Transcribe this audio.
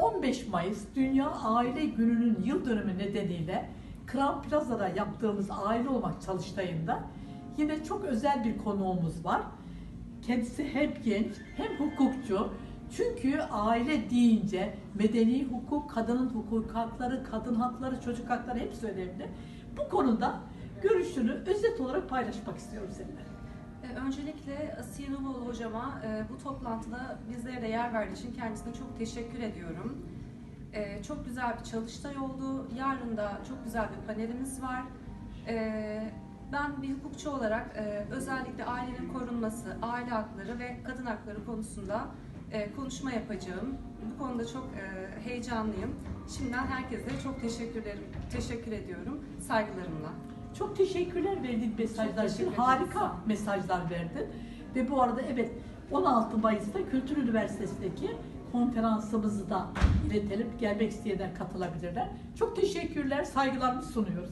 15 Mayıs Dünya Aile Günü'nün yıl dönümü nedeniyle Kram Plaza'da yaptığımız aile olmak çalıştayında yine çok özel bir konuğumuz var. Kendisi hem genç hem hukukçu. Çünkü aile deyince medeni hukuk, kadının hukuk hakları, kadın hakları, çocuk hakları hepsi önemli. Bu konuda görüşünü özet olarak paylaşmak istiyorum seninle. E, Öncelikle Asiye hocama e, bu toplantıda bizlere de yer verdiği için kendisine çok teşekkür ediyorum. E, Çok güzel bir çalıştay oldu. Yarın da çok güzel bir panelimiz var. Ben bir hukukçu olarak özellikle ailenin korunması, aile hakları ve kadın hakları konusunda konuşma yapacağım. Bu konuda çok heyecanlıyım. Şimdiden herkese çok teşekkür ederim, teşekkür ediyorum saygılarımla. Çok teşekkürler verdiğin mesajlar için. Harika mesajlar verdin. Ve bu arada evet 16 Mayıs'ta Kültür Üniversitesi'ndeki konferansımızı da iletelim. Gelmek isteyenler katılabilirler. Çok teşekkürler, saygılarımızı sunuyoruz.